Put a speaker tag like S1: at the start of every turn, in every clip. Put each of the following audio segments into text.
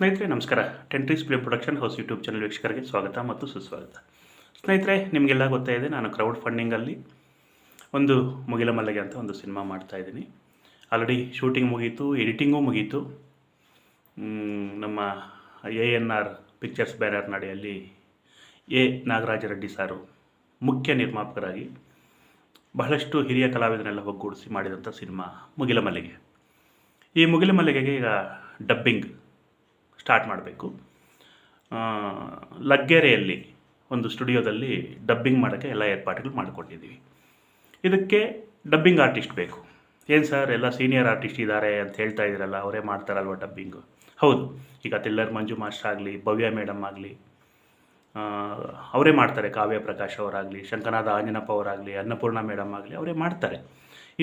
S1: ಸ್ನೇಹಿತರೆ, ನಮಸ್ಕಾರ. Tentrees film production house YouTube channel ವೀಕ್ಷಕರಿಗೆ ಸ್ವಾಗತ ಮತ್ತು ಸುಸ್ವಾಗತ. ಸ್ನೇಹಿತರೆ, ನಿಮಗೆಲ್ಲ ಗೊತ್ತಾ ಇದೆ, ನಾನು ಕ್ರೌಡ್ ಫಂಡಿಂಗಲ್ಲಿ ಒಂದು ಮುಗಿಲ ಮಲ್ಲಿಗೆ ಅಂತ ಒಂದು ಸಿನಿಮಾ ಮಾಡ್ತಾ ಇದ್ದೀನಿ. ಆಲ್ರೆಡಿ ಶೂಟಿಂಗ್ ಮುಗೀತು ಎಡಿಟಿಂಗೂ ಮುಗೀತು. ನಮ್ಮ A N R pictures banner ನಡಿಯಲ್ಲಿ A. Nagaraja Reddy sir ಮುಖ್ಯ ನಿರ್ಮಾಪಕರಾಗಿ ಬಹಳಷ್ಟು ಹಿರಿಯ ಕಲಾವಿದರೆಲ್ಲ ಒಗ್ಗೂಡಿಸಿ ಮಾಡಿದಂಥ ಸಿನಿಮಾ ಮುಗಿಲ ಮಲ್ಲಿಗೆ. ಈ ಮುಗಿಲ ಮಲ್ಲಿಗೆಗೆ ಈಗ ಡಬ್ಬಿಂಗ್ ಸ್ಟಾರ್ಟ್ ಮಾಡಬೇಕು. ಲಗ್ಗೆರೆಯಲ್ಲಿ ಒಂದು ಸ್ಟುಡಿಯೋದಲ್ಲಿ ಡಬ್ಬಿಂಗ್ ಮಾಡೋಕ್ಕೆ ಎಲ್ಲ ಏರ್ಪಾಡುಗಳು ಮಾಡಿಕೊಂಡಿದ್ದೀವಿ ಇದಕ್ಕೆ ಡಬ್ಬಿಂಗ್ ಆರ್ಟಿಸ್ಟ್ ಬೇಕು. ಏನು ಸರ್, ಎಲ್ಲ ಸೀನಿಯರ್ ಆರ್ಟಿಸ್ಟ್ ಇದ್ದಾರೆ ಅಂತ ಹೇಳ್ತಾ ಇದ್ದೀರಲ್ಲ ಅವರೇ ಮಾಡ್ತಾರಲ್ವ ಡಬ್ಬಿಂಗು? ಹೌದು, ಈಗ ತಿಲ್ಲರ್ ಮಂಜು ಮಾಸ್ಟರ್ ಆಗಲಿ, ಭವ್ಯ ಮೇಡಮ್ ಆಗಲಿ ಅವರೇ ಮಾಡ್ತಾರೆ, ಕಾವ್ಯ ಪ್ರಕಾಶ್ ಅವರಾಗಲಿ ಶಂಕನಾಥ ಆಂಜನಪ್ಪ ಅವರಾಗಲಿ, ಅನ್ನಪೂರ್ಣ ಮೇಡಮ್ ಆಗಲಿ, ಅವರೇ ಮಾಡ್ತಾರೆ.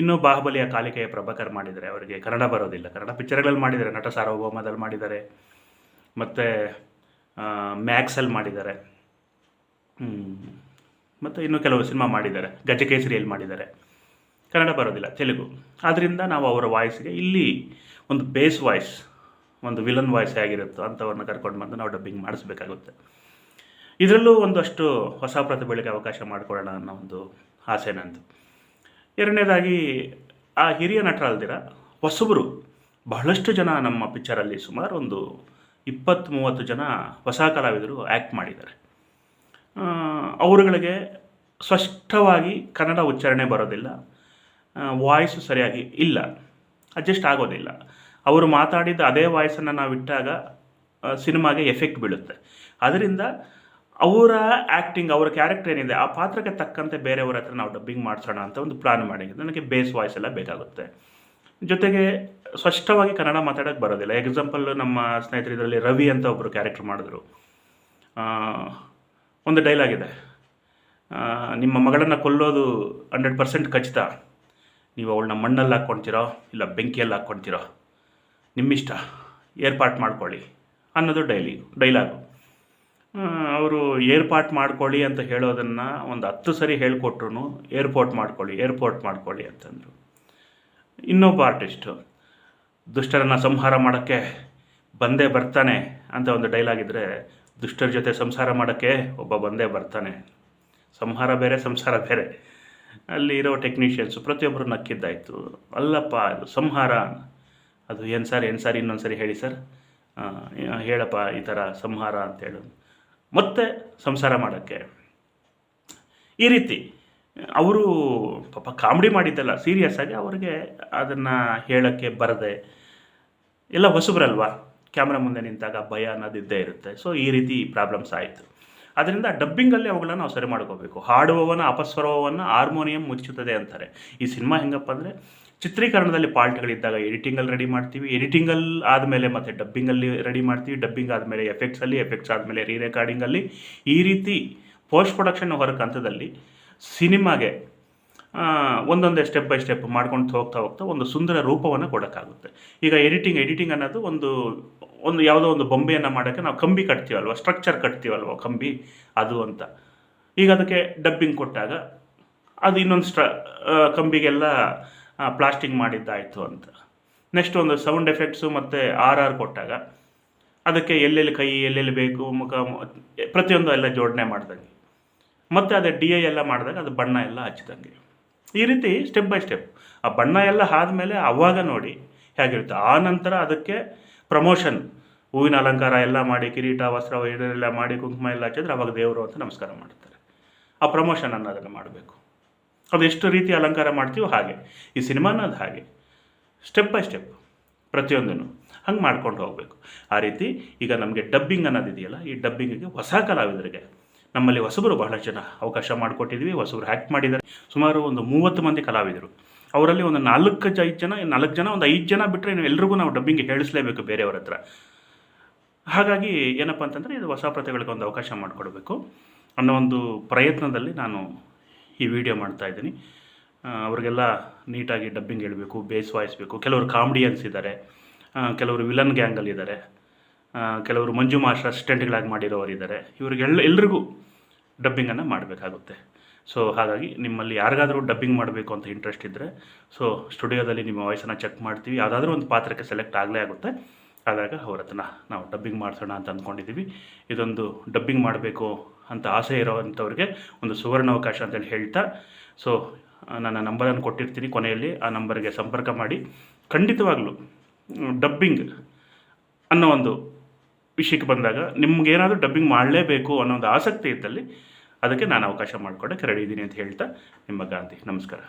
S1: ಇನ್ನು ಬಾಹುಬಲಿಯ ಕಾಲಿಕೆಯ ಪ್ರಭಾಕರ್ ಮಾಡಿದ್ದಾರೆ, ಅವರಿಗೆ ಕನ್ನಡ ಬರೋದಿಲ್ಲ. ಕನ್ನಡ ಪಿಕ್ಚರ್ಗಳಲ್ಲಿ ಮಾಡಿದ್ದಾರೆ, ನಟ ಸಾರ್ವಭೌಮದಲ್ಲಿ ಮಾಡಿದ್ದಾರೆ. ಮತ್ತು ಮ್ಯಾಕ್ಸಲ್ಲಿ ಮಾಡಿದ್ದಾರೆ. ಮತ್ತು ಇನ್ನೂ ಕೆಲವು ಸಿನಿಮಾ ಮಾಡಿದ್ದಾರೆ. ಗಜಕೇಸರಿಯಲ್ಲಿ ಮಾಡಿದ್ದಾರೆ. ಕನ್ನಡ ಬರೋದಿಲ್ಲ, ತೆಲುಗು. ಆದ್ದರಿಂದ ನಾವು ಅವರ ವಾಯ್ಸ್ಗೆ ಇಲ್ಲಿ ಒಂದು ಬೇಸ್ ವಾಯ್ಸ್, ಒಂದು ವಿಲನ್ ವಾಯ್ಸ್ ಆಗಿರುತ್ತೋ ಅಂಥವ್ರನ್ನ ಕರ್ಕೊಂಡು ಬಂದು ನಾವು ಡಬ್ಬಿಂಗ್ ಮಾಡಿಸ್ಬೇಕಾಗುತ್ತೆ. ಇದರಲ್ಲೂ ಒಂದಷ್ಟು ಹೊಸ ಪ್ರತಿಭೆಗಳಿಗೆ ಅವಕಾಶ ಮಾಡಿಕೊಡೋಣ ಅನ್ನೋ ಒಂದು ಆಸೆ ನಂದು. ಎರಡನೇದಾಗಿ, ಆ ಹಿರಿಯ ನಟರಲ್ದಿರ ಹೊಸಬರು ಬಹಳಷ್ಟು ಜನ ನಮ್ಮ ಪಿಕ್ಚರಲ್ಲಿ ಸುಮಾರು ಒಂದು ಇಪ್ಪತ್ತು ಮೂವತ್ತು ಜನ ಹೊಸ ಕಲಾವಿದರು ಆ್ಯಕ್ಟ್ ಮಾಡಿದ್ದಾರೆ. ಅವರುಗಳಿಗೆ ಸ್ಪಷ್ಟವಾಗಿ ಕನ್ನಡ ಉಚ್ಚಾರಣೆ ಬರೋದಿಲ್ಲ. ವಾಯ್ಸ್ ಸರಿಯಾಗಿ ಇಲ್ಲ. ಅಡ್ಜಸ್ಟ್ ಆಗೋದಿಲ್ಲ. ಅವರು ಮಾತಾಡಿದ ಅದೇ ವಾಯ್ಸನ್ನು ನಾವು ಇಟ್ಟಾಗ ಸಿನಿಮಾಗೆ ಎಫೆಕ್ಟ್ ಬೀಳುತ್ತೆ. ಅದರಿಂದ ಅವರ ಆ್ಯಕ್ಟಿಂಗ್ ಅವರ ಕ್ಯಾರೆಕ್ಟರ್ ಏನಿದೆ, ಆ ಪಾತ್ರಕ್ಕೆ ತಕ್ಕಂತೆ ಬೇರೆಯವರ ಹತ್ರ ನಾವು ಡಬ್ಬಿಂಗ್ ಮಾಡಿಸೋಣ ಅಂತ ಒಂದು ಪ್ಲಾನ್ ಮಾಡಿದ್ದೆ ನನಗೆ ಬೇಸ್ ವಾಯ್ಸ್ ಎಲ್ಲ ಬೇಕಾಗುತ್ತೆ. ಜೊತೆಗೆ ಸ್ಪಷ್ಟವಾಗಿ ಕನ್ನಡ ಮಾತಾಡೋಕ್ಕೆ ಬರೋದಿಲ್ಲ. ಎಕ್ಸಾಂಪಲ್ ನಮ್ಮ ಸ್ನೇಹಿತರು ಇದರಲ್ಲಿ ರವಿ ಅಂತ ಒಬ್ಬರು ಕ್ಯಾರೆಕ್ಟರ್ ಮಾಡಿದ್ರು. ಒಂದು ಡೈಲಾಗ್ ಇದೆ. ನಿಮ್ಮ ಮಗಳನ್ನು ಕೊಲ್ಲೋದು ಹಂಡ್ರೆಡ್ ಪರ್ಸೆಂಟ್ ಖಚಿತ. ನೀವು ಅವಳನ್ನ ಮಣ್ಣಲ್ಲಿ ಹಾಕ್ಕೊಳ್ತೀರೋ ಇಲ್ಲ ಬೆಂಕಿಯಲ್ಲಿ ಹಾಕ್ಕೊಳ್ತೀರೋ ನಿಮ್ಮಿಷ್ಟ. ಏರ್ಪಾಟ್ ಮಾಡ್ಕೊಳ್ಳಿ ಅನ್ನೋದು ಡೈಲಿ ಡೈಲಾಗು ಅವರು ಏರ್ಪಾಟ್ ಮಾಡ್ಕೊಳ್ಳಿ ಅಂತ ಹೇಳೋದನ್ನು ಒಂದು ಹತ್ತು ಸರಿ ಹೇಳಿಕೊಟ್ರು ಏರ್ಪೋರ್ಟ್ ಮಾಡ್ಕೊಳ್ಳಿ ಏರ್ಪೋರ್ಟ್ ಮಾಡ್ಕೊಳ್ಳಿ ಅಂತಂದರು. ಇನ್ನೊಬ್ಬ ಆರ್ಟಿಸ್ಟು ದುಷ್ಟರನ್ನು ಸಂಹಾರ ಮಾಡೋಕ್ಕೆ ಬಂದೇ ಬರ್ತಾನೆ ಅಂತ ಒಂದು ಡೈಲಾಗ್ ಇದ್ದರೆ ದುಷ್ಟರ ಜೊತೆ ಸಂಸಾರ ಮಾಡೋಕ್ಕೆ ಒಬ್ಬ ಬಂದೇ ಬರ್ತಾನೆ. ಸಂಹಾರ ಬೇರೆ, ಸಂಸಾರ ಬೇರೆ. ಅಲ್ಲಿ ಇರೋ ಟೆಕ್ನಿಷಿಯನ್ಸು ಪ್ರತಿಯೊಬ್ಬರು ನಕ್ಕಿದ್ದಾಯಿತು. ಅಲ್ಲಪ್ಪ ಅದು ಸಂಹಾರ. ಅದು ಏನು ಸರ್ ಏನು ಸರ್, ಇನ್ನೊಂದು ಸರಿ ಹೇಳಿ ಸರ್. ಹೇಳಪ್ಪ, ಈ ಥರ ಸಂಹಾರ ಅಂತ ಹೇಳೋದು ಮತ್ತೆ ಸಂಸಾರ ಮಾಡೋಕ್ಕೆ. ಈ ರೀತಿ ಅವರು ಪಾಪ ಕಾಮಿಡಿ ಮಾಡಿದ್ದಲ್ಲ ಸೀರಿಯಸ್ ಆಗಿ ಅವ್ರಿಗೆ ಅದನ್ನು ಹೇಳೋಕ್ಕೆ ಬರದೆ, ಎಲ್ಲ ಹೊಸಬ್ರಲ್ವಾ? ಕ್ಯಾಮ್ರಾ ಮುಂದೆ ನಿಂತಾಗ ಭಯ ಅನ್ನೋದಿದ್ದೇ ಇರುತ್ತೆ. ಸೊ ಈ ರೀತಿ ಪ್ರಾಬ್ಲಮ್ಸ್ ಆಯಿತು. ಅದರಿಂದ ಡಬ್ಬಿಂಗಲ್ಲಿ ಅವುಗಳನ್ನು ನಾವು ಸರಿ ಮಾಡ್ಕೋಬೇಕು. ಹಾಡುವವನ ಅಪಸ್ವರವನ್ನು ಹಾರ್ಮೋನಿಯಂ ಮುಚ್ಚುತ್ತದೆ ಅಂತಾರೆ. ಈ ಸಿನಿಮಾ ಹೆಂಗಪ್ಪ ಅಂದರೆ, ಚಿತ್ರೀಕರಣದಲ್ಲಿ ಪಾರ್ಟ್ಗಳಿದ್ದಾಗ ಎಡಿಟಿಂಗಲ್ಲಿ ರೆಡಿ ಮಾಡ್ತೀವಿ. ಎಡಿಟಿಂಗಲ್ಲಿ ಆದಮೇಲೆ ಮತ್ತು ಡಬ್ಬಿಂಗಲ್ಲಿ ರೆಡಿ ಮಾಡ್ತೀವಿ. ಡಬ್ಬಿಂಗ್ ಆದಮೇಲೆ ಎಫೆಕ್ಟ್ಸಲ್ಲಿ ಎಫೆಕ್ಟ್ಸ್ ಆದಮೇಲೆ ರೀ ರೆಕಾರ್ಡಿಂಗಲ್ಲಿ ಈ ರೀತಿ ಪೋಸ್ಟ್ ಪ್ರೊಡಕ್ಷನ್ ಹೊರಗೆ ಹಂತದಲ್ಲಿ ಸಿನಿಮಾಗೆ ಒಂದೊಂದೇ ಸ್ಟೆಪ್ ಬೈ ಸ್ಟೆಪ್ ಮಾಡ್ಕೊಂಡು ಹೋಗ್ತಾ ಹೋಗ್ತಾ ಒಂದು ಸುಂದರ ರೂಪವನ್ನು ಕೊಡೋಕ್ಕಾಗುತ್ತೆ. ಈಗ ಎಡಿಟಿಂಗ್ ಎಡಿಟಿಂಗ್ ಅನ್ನೋದು ಒಂದು ಒಂದು ಯಾವುದೋ ಒಂದು ಬೊಂಬೆಯನ್ನು ಮಾಡೋಕ್ಕೆ ನಾವು ಕಂಬಿ ಕಟ್ತೀವಲ್ವ ಸ್ಟ್ರಕ್ಚರ್ ಕಟ್ತೀವಲ್ವ ಕಂಬಿ, ಅದು ಅಂತ. ಈಗ ಅದಕ್ಕೆ ಡಬ್ಬಿಂಗ್ ಕೊಟ್ಟಾಗ ಅದು ಇನ್ನೊಂದು ಸ್ಟ್ರ ಕಂಬಿಗೆಲ್ಲ ಪ್ಲಾಸ್ಟಿಂಗ್ ಮಾಡಿದ್ದಾಯಿತು ಅಂತ. ನೆಕ್ಸ್ಟ್ ಒಂದು ಸೌಂಡ್ ಎಫೆಕ್ಟ್ಸು ಮತ್ತು ಆರ್ ಆರ್ ಕೊಟ್ಟಾಗ ಅದಕ್ಕೆ ಎಲ್ಲೆಲ್ಲಿ ಕೈ, ಎಲ್ಲೆಲ್ಲಿ ಬೇಕು, ಮುಖ ಪ್ರತಿಯೊಂದು ಎಲ್ಲ ಜೋಡಣೆ ಮಾಡ್ದಂಗೆ. ಮತ್ತು ಅದೇ ಡಿ ಐ ಎಲ್ಲ ಮಾಡಿದಾಗ ಅದು ಬಣ್ಣ ಎಲ್ಲ ಹಚ್ಚಿದಂಗೆ. ಈ ರೀತಿ ಸ್ಟೆಪ್ ಬೈ ಸ್ಟೆಪ್ ಆ ಬಣ್ಣ ಎಲ್ಲ ಆದಮೇಲೆ ಅವಾಗ ನೋಡಿ ಹೇಗಿರುತ್ತೆ. ಆ ನಂತರ ಅದಕ್ಕೆ ಪ್ರಮೋಷನ್ ಹೂವಿನ ಅಲಂಕಾರ ಎಲ್ಲ ಮಾಡಿ, ಕಿರೀಟ, ವಸ್ತ್ರ ಇದೆಲ್ಲ ಮಾಡಿ, ಕುಂಕುಮ ಎಲ್ಲ ಹಚ್ಚಿದ್ರೆ ಅವಾಗ ದೇವರು ಅಂತ ನಮಸ್ಕಾರ ಮಾಡ್ತಾರೆ. ಆ ಪ್ರಮೋಷನ್ ಅನ್ನೋದನ್ನು ಮಾಡಬೇಕು. ಅದು ಎಷ್ಟು ರೀತಿ ಅಲಂಕಾರ ಮಾಡ್ತೀವೋ ಹಾಗೆ. ಈ ಸಿನಿಮಾ ಅನ್ನೋದು ಹಾಗೆ. ಸ್ಟೆಪ್ ಬೈ ಸ್ಟೆಪ್ ಪ್ರತಿಯೊಂದನ್ನು ಹಂಗೆ ಮಾಡ್ಕೊಂಡು ಹೋಗಬೇಕು. ಆ ರೀತಿ ಈಗ ನಮಗೆ ಡಬ್ಬಿಂಗ್ ಅನ್ನೋದಿದೆಯಲ್ಲ, ಈ ಡಬ್ಬಿಂಗಿಗೆ ಹೊಸ ಕಲಾವಿದರಿಗೆ ನಮ್ಮಲ್ಲಿ ಹೊಸಬರು ಬಹಳ ಜನ ಅವಕಾಶ ಮಾಡಿಕೊಟ್ಟಿದ್ವಿ ಹೊಸಬರು ಹ್ಯಾಕ್ ಮಾಡಿದ್ದಾರೆ. ಸುಮಾರು ಒಂದು ಮೂವತ್ತು ಮಂದಿ ಕಲಾವಿದರು. ಅವರಲ್ಲಿ ಒಂದು ನಾಲ್ಕು ಐದು ಜನ ನಾಲ್ಕು ಜನ ಒಂದು ಐದು ಜನ ಬಿಟ್ಟರೆ ಎಲ್ಲರಿಗೂ ನಾವು ಡಬ್ಬಿಂಗ್ ಹೇಳಿಸ್ಲೇಬೇಕು ಬೇರೆಯವ್ರ ಹತ್ರ. ಹಾಗಾಗಿ ಏನಪ್ಪ ಅಂತಂದರೆ ಇದು ಹೊಸ ಪ್ರತಿಗಳಿಗೆ ಒಂದು ಅವಕಾಶ ಮಾಡಿಕೊಡ್ಬೇಕು ಅನ್ನೋ ಒಂದು ಪ್ರಯತ್ನದಲ್ಲಿ ನಾನು ಈ ವಿಡಿಯೋ ಮಾಡ್ತಾ ಇದ್ದೀನಿ. ಅವ್ರಿಗೆಲ್ಲ ನೀಟಾಗಿ ಡಬ್ಬಿಂಗ್ ಹೇಳಬೇಕು ಬೇಸ್ ವಾಯಿಸ್ಬೇಕು. ಕೆಲವರು ಕಾಮಿಡಿಯನ್ಸ್ ಇದ್ದಾರೆ. ಕೆಲವರು ವಿಲನ್ ಗ್ಯಾಂಗಲ್ಲಿ ಇದ್ದಾರೆ. ಆ, ಕೆಲವರು ಮಂಜು ಮಾಸ್ಟರ್ ಅಸಿಸ್ಟೆಂಟ್ಗಳಾಗಿ ಮಾಡಿರೋರು ಇದ್ದಾರೆ ಇವರಿಗೆಲ್ಲ ಎಲ್ರಿಗೂ ಡಬ್ಬಿಂಗನ್ನು ಮಾಡಬೇಕಾಗುತ್ತೆ. ಸೊ ಹಾಗಾಗಿ ನಿಮ್ಮಲ್ಲಿ ಯಾರಿಗಾದರೂ ಡಬ್ಬಿಂಗ್ ಮಾಡಬೇಕು ಅಂತ ಇಂಟ್ರೆಸ್ಟ್ ಇದ್ದರೆ ಸೊ ಸ್ಟುಡಿಯೋದಲ್ಲಿ ನಿಮ್ಮ ವಾಯ್ಸನ್ನು ಚೆಕ್ ಮಾಡ್ತೀವಿ. ಯಾವುದಾದ್ರೂ ಒಂದು ಪಾತ್ರಕ್ಕೆ ಸೆಲೆಕ್ಟ್ ಆಗಲೇ ಆಗುತ್ತೆ. ಆದಾಗ ಅವ್ರ ಹತ್ರ ನಾವು ಡಬ್ಬಿಂಗ್ ಮಾಡಿಸೋಣ ಅಂತ ಅಂದ್ಕೊಂಡಿದ್ದೀವಿ ಇದೊಂದು ಡಬ್ಬಿಂಗ್ ಮಾಡಬೇಕು ಅಂತ ಆಸೆ ಇರೋವಂಥವ್ರಿಗೆ ಒಂದು ಸುವರ್ಣಾವಕಾಶ ಅಂತೇಳಿ ಹೇಳ್ತಾ ಸೊ ನನ್ನ ನಂಬರನ್ನು ಕೊಟ್ಟಿರ್ತೀನಿ ಕೊನೆಯಲ್ಲಿ. ಆ ನಂಬರ್ಗೆ ಸಂಪರ್ಕ ಮಾಡಿ. ಖಂಡಿತವಾಗ್ಲೂ ಡಬ್ಬಿಂಗ್ ಅನ್ನೋ ಒಂದು ವಿಷಯಕ್ಕೆ ಬಂದಾಗ ನಿಮ್ಗೇನಾದರೂ ಡಬ್ಬಿಂಗ್ ಮಾಡಲೇಬೇಕು ಅನ್ನೋ ಒಂದು ಆಸಕ್ತಿ ಇದ್ದಲ್ಲಿ ಅದಕ್ಕೆ ನಾನು ಅವಕಾಶ ಮಾಡಿಕೊಡಕ್ಕೆ ರೆಡಿ ಇದ್ದೀನಿ ಅಂತ ಹೇಳ್ತಾ ನಿಮ್ಮ ಗಾಂಧಿ. ನಮಸ್ಕಾರ.